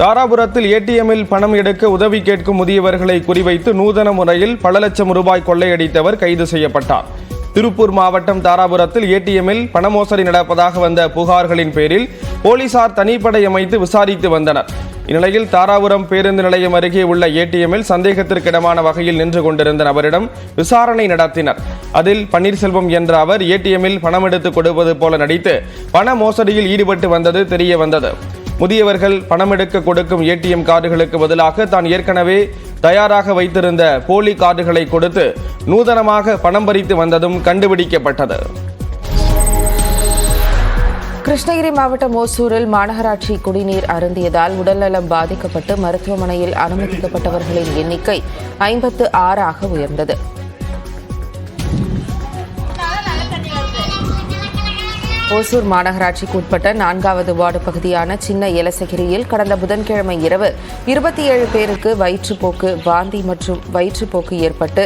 தாராபுரத்தில் ஏடிஎம்மில் பணம் எடுக்க உதவி கேட்கும் முதியவர்களை குறிவைத்து நூதன முறையில் பல லட்சம் ரூபாய் கொள்ளையடித்தவர் கைது செய்யப்பட்டார். திருப்பூர் மாவட்டம் தாராபுரத்தில் ஏடிஎம்மில் பண மோசடி நடப்பதாக வந்த புகார்களின் பேரில் போலீசார் தனிப்படை அமைத்து விசாரித்து வந்தனர். இந்நிலையில் தாராபுரம் பேருந்து நிலையம் அருகே உள்ள ஏடிஎம்மில் சந்தேகத்திற்கிடமான வகையில் நின்று கொண்டிருந்த நபரிடம் விசாரணை நடத்தினர். அதில் பன்னீர்செல்வம் என்ற அவர் ஏடிஎம்மில் பணம் எடுத்து கொடுப்பது போல நடித்து பண மோசடியில் ஈடுபட்டு வந்தது தெரிய வந்தது. முதியவர்கள் பணம் எடுக்க கொடுக்கும் ஏடிஎம் கார்டுகளுக்கு பதிலாக தான் ஏற்கனவே தயாராக வைத்திருந்த போலி கார்டுகளை கொடுத்து நூதனமாக பணம் பறித்து வந்ததும் கண்டுபிடிக்கப்பட்டது. கிருஷ்ணகிரி மாவட்டம் ஓசூரில் மாநகராட்சி குடிநீர் அருந்தியதால் உடல்நலம் பாதிக்கப்பட்டு மருத்துவமனையில் அனுமதிக்கப்பட்டவர்களின் எண்ணிக்கை ஐம்பத்து ஆறாக உயர்ந்தது. ஓசூர் மாநகராட்சிக்கு உட்பட்ட நான்காவது வார்டு பகுதியான சின்ன எலசகிரியில் கடந்த புதன்கிழமை இரவு இருபத்தி ஏழு பேருக்கு வயிற்றுப்போக்கு வாந்தி மற்றும் வயிற்றுப்போக்கு ஏற்பட்டு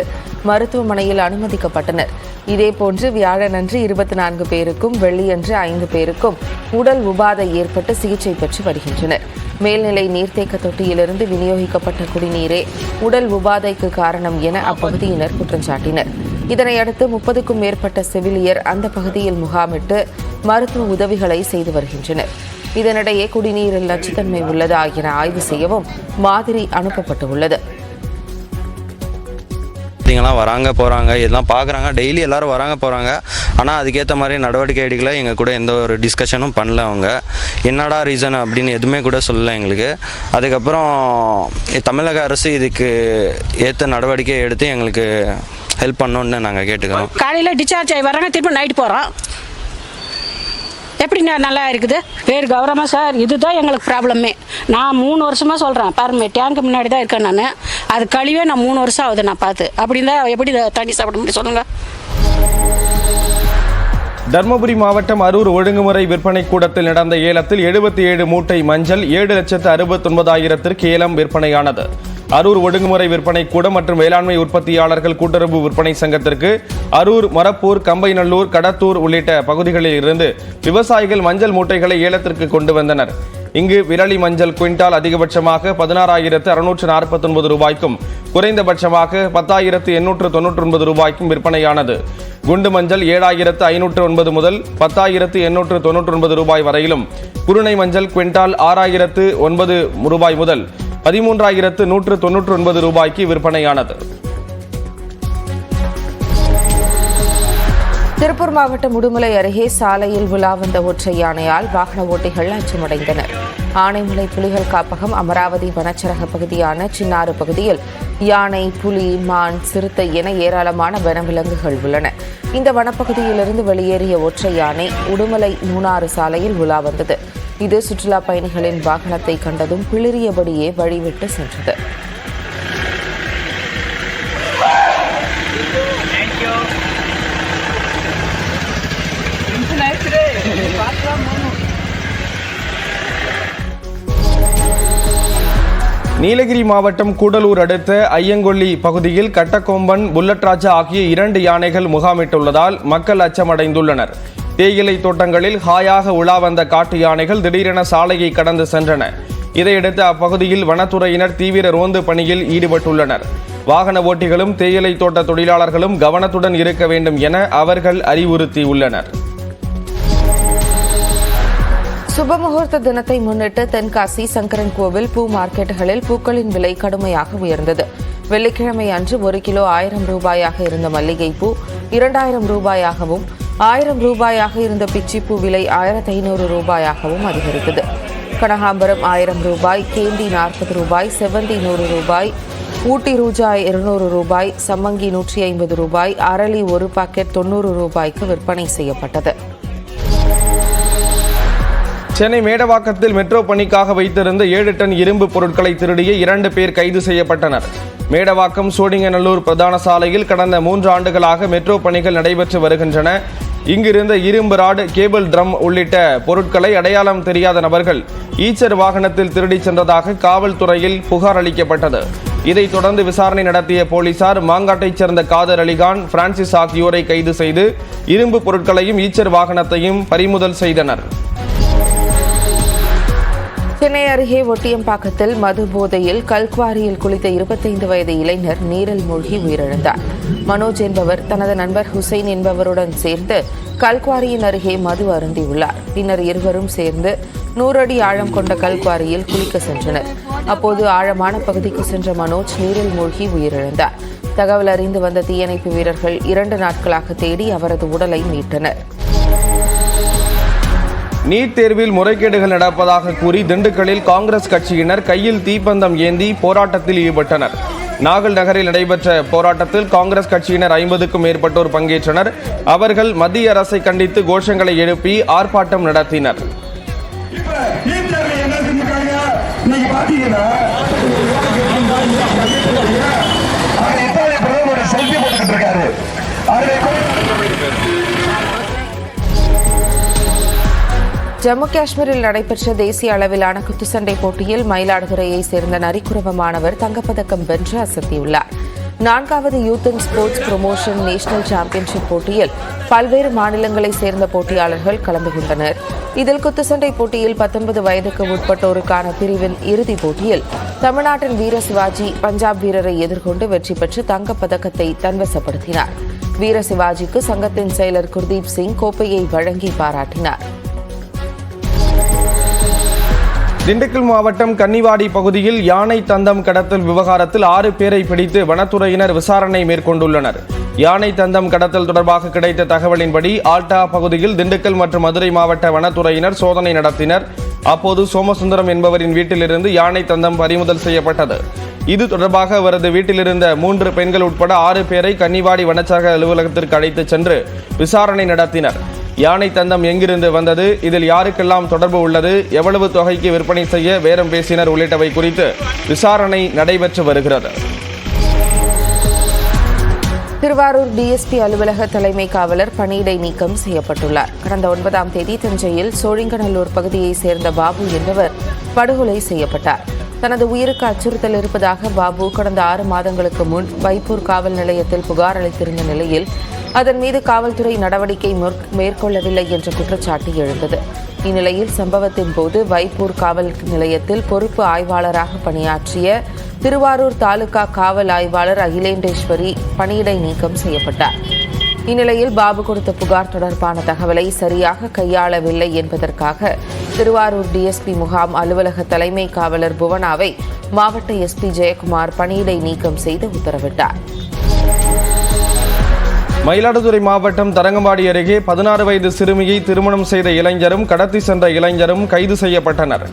மருத்துவமனையில் அனுமதிக்கப்பட்டனர். இதேபோன்று வியாழனன்று இருபத்தி நான்கு பேருக்கும் வெள்ளியன்று ஐந்து பேருக்கும் உடல் உபாதை ஏற்பட்டு சிகிச்சை பெற்று வருகின்றனர். மேல்நிலை நீர்த்தேக்க தொட்டியிலிருந்து விநியோகிக்கப்பட்ட குடிநீரே உடல் உபாதைக்கு காரணம் என அப்பகுதியினர் குற்றம் சாட்டினர் இதனையடுத்து முப்பதுக்கும் மேற்பட்ட செவிலியர் அந்த பகுதியில் முகாமிட்டு மருத்துவ உதவிகளை செய்து வருகின்றனர். இதனிடையே குடிநீரில் நச்சுத்தன்மை உள்ளதா என ஆய்வு செய்யவும் மாதிரி அனுப்பப்பட்டுள்ளது. குழந்தைங்களாம் வராங்க போகிறாங்க இதெல்லாம் பார்க்குறாங்க. டெய்லி எல்லாரும் வராங்க போகிறாங்க ஆனால் அதுக்கேற்ற மாதிரி நடவடிக்கை எடுக்கல. எங்கள் கூட எந்த ஒரு டிஸ்கஷனும் பண்ணல அவங்க. என்னடா ரீசன் அப்படின்னு எதுவுமே கூட சொல்லல எங்களுக்கு. அதுக்கப்புறம் தமிழக அரசு இதுக்கு ஏற்ற நடவடிக்கை எடுத்து எங்களுக்கு ஹெல்ப் பண்ணணுன்னு நாங்கள் கேட்டுக்கிறோம். காலையில் டிஸ்சார்ஜ் ஆகி வராங்க திரும்ப நைட் போகிறோம் எப்படிண்ணா நல்லா இருக்குது? பேர் கௌரவமா சார் இதுதான் எங்களுக்கு ப்ராப்ளமே நான் மூணு வருஷமாக சொல்கிறேன் பாருங்க டேங்க்கு முன்னாடி தான் இருக்கேன் நான். அது கழிவே நான் மூணு வருஷம் ஆகுது நான் பார்த்து. அப்படி இருந்தால் எப்படி தண்ணி சாப்பிட முடியும் சொல்லுங்கள் தர்மபுரி மாவட்டம் அரூர் ஒழுங்குமுறை விற்பனை கூடத்தில் நடந்த ஏலத்தில் எழுபத்தி ஏழு மூட்டை மஞ்சள் ஏழு லட்சத்து அறுபத்தொன்பதாயிரத்திற்கு ஏலம் விற்பனையானது. அரூர் ஒழுங்குமுறை விற்பனை கூடம் மற்றும் வேளாண்மை உற்பத்தியாளர்கள் கூட்டுறவு விற்பனை சங்கத்திற்கு அரூர் மரப்பூர் கம்பைநல்லூர் கடத்தூர் உள்ளிட்ட பகுதிகளில் இருந்து விவசாயிகள் மஞ்சள் மூட்டைகளை ஏலத்திற்கு கொண்டு வந்தனர். இங்கு விரலி மஞ்சள் குவிண்டால் அதிகபட்சமாக பதினாறாயிரத்து அறுநூற்று நாற்பத்தொன்பது ரூபாய்க்கும் குறைந்தபட்சமாக பத்தாயிரத்து எண்ணூற்று தொன்னூற்றி ஒன்பது ரூபாய்க்கும் விற்பனையானது. குண்டு மஞ்சள் ஏழாயிரத்து ஐநூற்று ஒன்பது முதல் பத்தாயிரத்து எண்ணூற்று தொன்னூற்றி ஒன்பது ரூபாய் வரையிலும் குருணை மஞ்சள் குவிண்டால் ஆறாயிரத்து ஒன்பது ரூபாய் முதல் பதிமூன்றாயிரத்து நூற்று தொன்னூற்று ஒன்பது ரூபாய்க்கு விற்பனையானது. திருப்பூர் மாவட்டம் உடுமலை அருகே சாலையில் விழா வந்த ஒற்றை யானையால் வாகன ஓட்டிகள் அச்சமடைந்தனர். ஆனைமலை புலிகள் காப்பகம் அமராவதி வனச்சரக பகுதியான சின்னாறு பகுதியில் யானை புலி மான் சிறுத்தை என ஏராளமான வனவிலங்குகள் உள்ளன. இந்த வனப்பகுதியிலிருந்து வெளியேறிய ஒற்றை யானை உடுமலை மூணாறு சாலையில் உலா வந்தது. இது சுற்றுலா பயணிகளின் வாகனத்தை கண்டதும் பிளிறியபடியே வழிவிட்டு சென்றது. நீலகிரி மாவட்டம் கூடலூர் அடுத்த ஐயங்கொல்லி பகுதியில் கட்டக்கொம்பன் புல்லட் ராஜா ஆகிய இரண்டு யானைகள் முகாமிட்டுள்ளதால் மக்கள் அச்சமடைந்துள்ளனர். தேயிலை தோட்டங்களில் ஹாயாக உலா வந்த காட்டு யானைகள் திடீரென சாலையை கடந்து சென்றன. இதையடுத்து அப்பகுதியில் வனத்துறையினர் தீவிர ரோந்து பணியில் ஈடுபட்டுள்ளனர். வாகன ஓட்டிகளும் தேயிலை தோட்ட தொழிலாளர்களும் கவனத்துடன் இருக்க வேண்டும் என அவர்கள் அறிவுறுத்தியுள்ளனர். சுபமுகூர்த்த தினத்தை முன்னிட்டு தென்காசி சங்கரன் கோவில் பூ மார்க்கெட்டுகளில் பூக்களின் விலை கடுமையாக உயர்ந்தது. வெள்ளிக்கிழமை அன்று ஒரு கிலோ ஆயிரம் ரூபாயாக இருந்த மல்லிகைப்பூ இரண்டாயிரம் ரூபாயாகவும் ஆயிரம் ரூபாயாக இருந்த பிச்சிப்பூ விலை ஆயிரத்தி ஐநூறு ரூபாயாகவும் அதிகரித்தது. கனகாம்பரம் ஆயிரம் ரூபாய் கேந்தி நாற்பது ரூபாய் செவ்வந்தி நூறு ரூபாய் ஊட்டி ரூஜா இருநூறு ரூபாய் சம்மங்கி நூற்றி ஐம்பது ரூபாய் அரளி ஒரு பாக்கெட் தொண்ணூறு ரூபாய்க்கு விற்பனை செய்யப்பட்டது. சென்னை மேடவாக்கத்தில் மெட்ரோ பணிக்காக வைத்திருந்த ஏழு டன் இரும்பு பொருட்களை திருடிய இரண்டு பேர் கைது செய்யப்பட்டனர். மேடவாக்கம் சோடிங்கநல்லூர் பிரதான சாலையில் கடந்த மூன்று ஆண்டுகளாக மெட்ரோ பணிகள் நடைபெற்று வருகின்றன. இங்கிருந்த இரும்பு ராடு கேபிள் ட்ரம் உள்ளிட்ட பொருட்களை அடையாளம் தெரியாத நபர்கள் ஈச்சர் வாகனத்தில் திருடிச் சென்றதாக காவல்துறையில் புகார் அளிக்கப்பட்டது. இதைத் தொடர்ந்து விசாரணை நடத்திய போலீசார் மாங்காட்டைச் சேர்ந்த காதர் அலிகான் பிரான்சிஸ் ஆகியோரை கைது செய்து இரும்பு பொருட்களையும் ஈச்சர் வாகனத்தையும் பறிமுதல் செய்தனர். சென்னை அருகே ஒட்டியம்பாக்கத்தில் மது போதையில் கல்குவாரியில் குளித்த இருபத்தைந்து வயது இளைஞர் நீரில் மூழ்கி உயிரிழந்தார். மனோஜ் என்பவர் தனது நண்பர் ஹுசைன் என்பவருடன் சேர்ந்து கல்குவாரியின் அருகே மது அருந்தியுள்ளார். பின்னர் இருவரும் சேர்ந்து நூறு அடி ஆழம் கொண்ட கல்குவாரியில் குளிக்க சென்றனர். அப்போது ஆழமான பகுதிக்கு சென்ற மனோஜ் நீரில் மூழ்கி உயிரிழந்தார். தகவல் அறிந்து வந்த தீயணைப்பு வீரர்கள் இரண்டு நாட்களாக தேடி அவரது உடலை மீட்டனர். நீட் தேர்வில் முறைகேடுகள் நடப்பதாக கூறி திண்டுக்கல்லில் காங்கிரஸ் கட்சியினர் கையில் தீப்பந்தம் ஏந்தி போராட்டத்தில் ஈடுபட்டனர். நாகல் நகரில் நடைபெற்ற போராட்டத்தில் காங்கிரஸ் கட்சியினர் ஐம்பதுக்கும் மேற்பட்டோர் பங்கேற்றனர். அவர்கள் மத்திய அரசை கண்டித்து கோஷங்களை எழுப்பி ஆர்ப்பாட்டம் நடத்தினர். செல்ஃபி போட்டுக்கிட்டு இருக்காரு ஜம்மு காஷ்மீரில் நடைபெற்ற தேசிய அளவிலான குத்துச்சண்டை போட்டியில் மயிலாடுதுறையை சேர்ந்த நரிக்குறவ மாணவர் தங்கப்பதக்கம் வென்று அசத்தியுள்ளார். நான்காவது youth and sports promotion national championship போட்டியில் பல்வேறு மாநிலங்களைச் சேர்ந்த போட்டியாளர்கள் கலந்து கொண்டனர் இதில் குத்துச்சண்டை போட்டியில் பத்தொன்பது வயதுக்கு உட்பட்டோருக்கான பிரிவின் இறுதிப் போட்டியில் தமிழ்நாட்டின் வீர சிவாஜி பஞ்சாப் வீரரை எதிர்கொண்டு வெற்றி பெற்று தங்கப்பதக்கத்தை தன்வசப்படுத்தினார். வீர சிவாஜிக்கு சங்கத்தின் செயலர் குர்தீப் சிங் கோப்பையை வழங்கி பாராட்டினார். திண்டுக்கல் மாவட்டம் கன்னிவாடி பகுதியில் யானை தந்தம் கடத்தல் விவகாரத்தில் ஆறு பேரை பிடித்து வனத்துறையினர் விசாரணை மேற்கொண்டுள்ளனர். யானை தந்தம் கடத்தல் தொடர்பாக கிடைத்த தகவலின்படி ஆல்டா பகுதியில் திண்டுக்கல் மற்றும் மதுரை மாவட்ட வனத்துறையினர் சோதனை நடத்தினர். அப்போது சோமசுந்தரம் என்பவரின் வீட்டிலிருந்து யானை தந்தம் பறிமுதல் செய்யப்பட்டது. இது தொடர்பாக அவரது வீட்டிலிருந்த மூன்று பெண்கள் உட்பட ஆறு பேரை கன்னிவாடி வனச்சக அலுவலகத்திற்கு அழைத்துச் சென்று விசாரணை நடத்தினர். யானை தந்தம் எங்கிருந்து வந்தது? இதில் யாருக்கெல்லாம் தொடர்பு உள்ளது? எவ்வளவு தொகைக்கு விற்பனை செய்ய பேரம் பேசினர்? உள்ளிட்டவை குறித்து விசாரணை நடைபெற்று வருகிறது. திருவாரூர் டிஎஸ்பி அலுவலக தலைமை காவலர் பணியிடை நீக்கம் செய்யப்பட்டுள்ளார். கடந்த ஒன்பதாம் தேதி தஞ்சையில் சோழிங்கநல்லூர் பகுதியைச் சேர்ந்த பாபு என்பவர் படுகொலை செய்யப்பட்டார். தனது உயிருக்கு அச்சுறுத்தல் இருப்பதாக பாபு கடந்த ஆறு மாதங்களுக்கு முன் வைப்பூர் காவல் நிலையத்தில் புகார் அளித்திருந்த நிலையில் அதன் மீது காவல்துறை நடவடிக்கை மேற்கொள்ளவில்லை என்ற குற்றச்சாட்டு எழுந்தது. இந்நிலையில் சம்பவத்தின் போது வைப்பூர் காவல் நிலையத்தில் பொறுப்பு ஆய்வாளராக பணியாற்றிய திருவாரூர் தாலுகா காவல் ஆய்வாளர் அகிலேண்டேஸ்வரி பணியிடை நீக்கம் செய்யப்பட்டார். இந்நிலையில் பாபு கொடுத்த புகார் தொடர்பான தகவலை சரியாக கையாளவில்லை என்பதற்காக திருவாரூர் டிஎஸ்பி முகாம் அலுவலக தலைமை காவலர் புவனாவை மாவட்ட எஸ்பி ஜெயக்குமார் பணியிடை நீக்கம் செய்து உத்தரவிட்டார். மயிலாடுதுறை மாவட்டம் தரங்கம்பாடி அருகே பதினாறு வயது சிறுமியை திருமணம் செய்த இளைஞரும் கடத்தி சென்ற இளைஞரும் கைது செய்யப்பட்டனர்.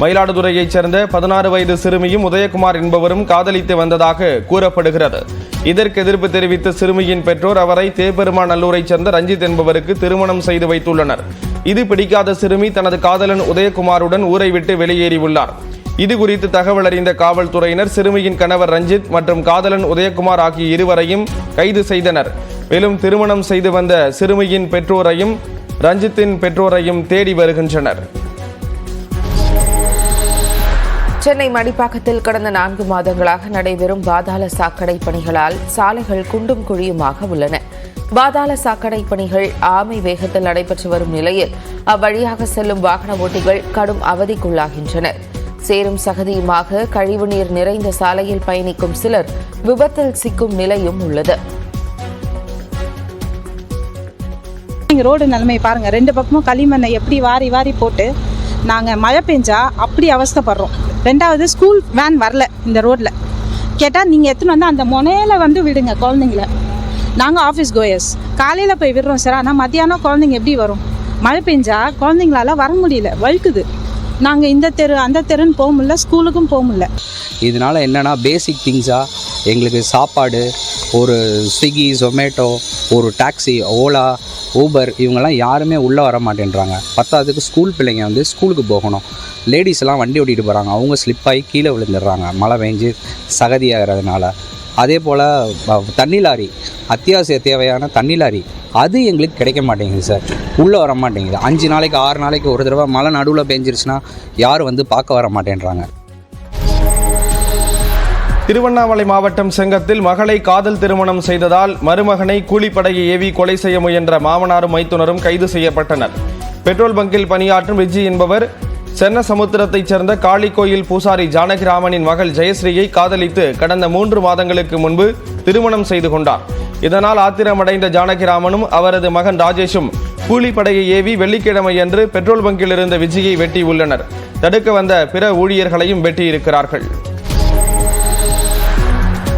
மயிலாடுதுறையைச் சேர்ந்த பதினாறு வயது சிறுமியும் உதயகுமார் என்பவரும் காதலித்து வந்ததாக கூறப்படுகிறது. இதற்கு எதிர்ப்பு தெரிவித்த சிறுமியின் பெற்றோர் அவரை தேப்பெருமாநல்லூரைச் சேர்ந்த ரஞ்சித் என்பவருக்கு திருமணம் செய்து வைத்துள்ளனர். இது பிடிக்காத சிறுமி தனது காதலன் உதயகுமாருடன் ஊரை விட்டு வெளியேறியுள்ளார். இது குறித்து தகவல் அறிந்த காவல்துறையினர் சிறுமியின் கணவர் ரஞ்சித் மற்றும் காதலன் உதயகுமார் ஆகிய இருவரையும் கைது செய்தனர். மேலும் திருமணம் செய்து வந்த சிறுமியின் பெற்றோரையும் ரஞ்சித்தின் பெற்றோரையும் தேடி வருகின்றனர். சென்னை மடிப்பாக்கத்தில் கடந்த நான்கு மாதங்களாக நடைபெறும் பாதாள சாக்கடை பணிகளால் சாலைகள் குண்டும் குழியுமாக உள்ளன. பாதாள சாக்கடை பணிகள் ஆமை வேகத்தில் நடைபெற்று வரும் நிலையில் அவ்வழியாக செல்லும் வாகன ஓட்டிகள் கடும் அவதிக்குள்ளாகின்றனர். சேரும் சகதியுமாக கழிவுநீர் நிறைந்த சாலையில் பயணிக்கும் சிலர் விபத்தில் சிக்கும் நிலையும் உள்ளது. நீங்கள் ரோடு நிலைமை பாருங்கள் ரெண்டு பக்கமும் களிமண்ணை எப்படி வாரி வாரி போட்டு நாங்கள் மழை பெஞ்சா அப்படி அவஸ்தைப்படுறோம். ரெண்டாவது ஸ்கூல் வேன் வரல இந்த ரோட்டில் கேட்டால் நீங்கள் எத்தனை வந்து அந்த முனையில வந்து விடுங்க குழந்தைங்கள. நாங்கள் ஆஃபீஸ் கோயர்ஸ் காலையில் போய் விடுறோம் சார் ஆனால் மத்தியானம் குழந்தைங்க எப்படி வரும்? மழை பெஞ்சா குழந்தைங்களால வர முடியல. வழுக்குது. நாங்கள் இந்த தெரு அந்த தெருன்னு போக முடியல. ஸ்கூலுக்கும் போக முடியல. இதனால் என்னென்னா பேசிக் திங்ஸாக எங்களுக்கு சாப்பாடு ஒரு ஸ்விக்கி ஜொமேட்டோ ஒரு டாக்ஸி ஓலா ஊபர் இவங்கெல்லாம் யாருமே உள்ளே வர மாட்டேன்றாங்க. பத்தாவதுக்கு ஸ்கூல் பிள்ளைங்க வந்து ஸ்கூலுக்கு போகணும். லேடிஸ்லாம் வண்டி ஓட்டிகிட்டு போகிறாங்க அவங்க ஸ்லிப் ஆகி கீழே விழுந்துடுறாங்க. மழை பெஞ்சு சகதியாகிறதுனால. அதே போல் தண்ணி லாரி அத்தியாவசிய தேவையான தண்ணி லாரி அது எங்களுக்கு கிடைக்க மாட்டேங்குது சார். உள்ளே வர மாட்டேங்குது. அஞ்சு நாளைக்கு ஆறு நாளைக்கு ஒரு தடவை மழை நடுவில் பெஞ்சிருச்சுன்னா யாரும் வந்து பார்க்க வர மாட்டேன்றாங்க. திருவண்ணாமலை மாவட்டம் செங்கத்தில் மகளை காதல் திருமணம் செய்ததால் மருமகனை கூலிப்படையை ஏவி கொலை செய்ய முயன்ற மாமனாரும் மைத்துனரும் கைது செய்யப்பட்டனர். பெட்ரோல் பங்கில் பணியாற்றும் விஜி என்பவர் சென்ன சமுத்திரத்தைச் சேர்ந்த காளிக்கோயில் பூசாரி ஜானகிராமனின் மகள் ஜெயஸ்ரீயை காதலித்து கடந்த மூன்று மாதங்களுக்கு முன்பு திருமணம் செய்து கொண்டார். இதனால் ஆத்திரமடைந்த ஜானகிராமனும் அவரது மகன் ராஜேஷும் கூலிப்படையை ஏவி வெள்ளிக்கிழமையன்று பெட்ரோல் பங்கில் இருந்த விஜயை வெட்டியுள்ளனர் தடுக்க வந்த பிற ஊழியர்களையும் வெட்டியிருக்கிறார்கள்.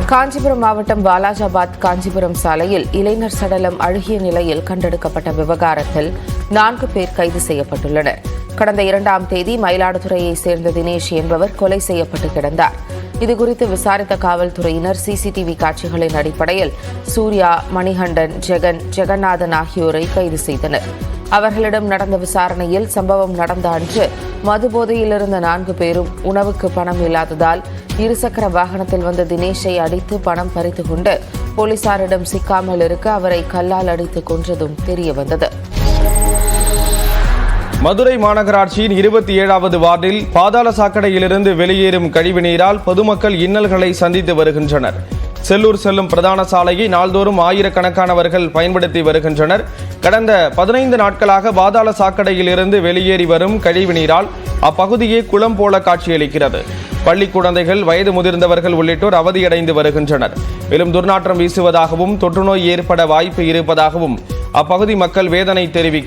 காஞ்சிபுரம் மாவட்டம் வாலாஜாபாத் காஞ்சிபுரம் சாலையில் இளைஞர் சடலம் அழுகிய நிலையில் கண்டெடுக்கப்பட்ட விவகாரத்தில் நான்கு பேர் கைது செய்யப்பட்டுள்ளனர். கடந்த இரண்டாம் தேதி மயிலாடுதுறையைச் சேர்ந்த தினேஷ் என்பவர் கொலை செய்யப்பட்டு கிடந்தார். இதுகுறித்து விசாரித்த காவல்துறையினர் சிசிடிவி காட்சிகளின் அடிப்படையில் சூர்யா மணிகண்டன் ஜெகன் ஜெகநாதன் ஆகியோரை கைது செய்தனர். அவர்களிடம் நடந்த விசாரணையில் சம்பவம் நடந்த அன்று மது போதையில் இருந்த நான்கு பேரும் உணவுக்கு பணம் இல்லாததால் இருசக்கர வாகனத்தில் வந்த தினேஷை அடித்து பணம் பறித்து கொண்டு போலீசாரிடம் சிக்காமல் இருக்க அவரை கல்லால் அடித்து கொன்றதும் தெரியவந்தது. மதுரை மாநகராட்சியின் இருபத்தி ஏழாவது வார்டில் பாதாள சாக்கடையிலிருந்து வெளியேறும் கழிவுநீரால் பொதுமக்கள் இன்னல்களை சந்தித்து வருகின்றனர். செல்லூர் செல்லும் பிரதான சாலையை நாள்தோறும் ஆயிரக்கணக்கானவர்கள் பயன்படுத்தி வருகின்றனர். கடந்த பதினைந்து நாட்களாக பாதாள சாக்கடையிலிருந்து வெளியேறி வரும் கழிவுநீரால் அப்பகுதியே குளம் போல காட்சியளிக்கிறது. பள்ளி குழந்தைகள் வயது முதிர்ந்தவர்கள் உள்ளிட்டோர் அவதியடைந்து வருகின்றனர். மேலும் துர்நாற்றம் வீசுவதாகவும் தொற்றுநோய் ஏற்பட வாய்ப்பு இருப்பதாகவும் அப்பகுதி மக்கள் வேதனை தெரிவிக்கின்றனர்.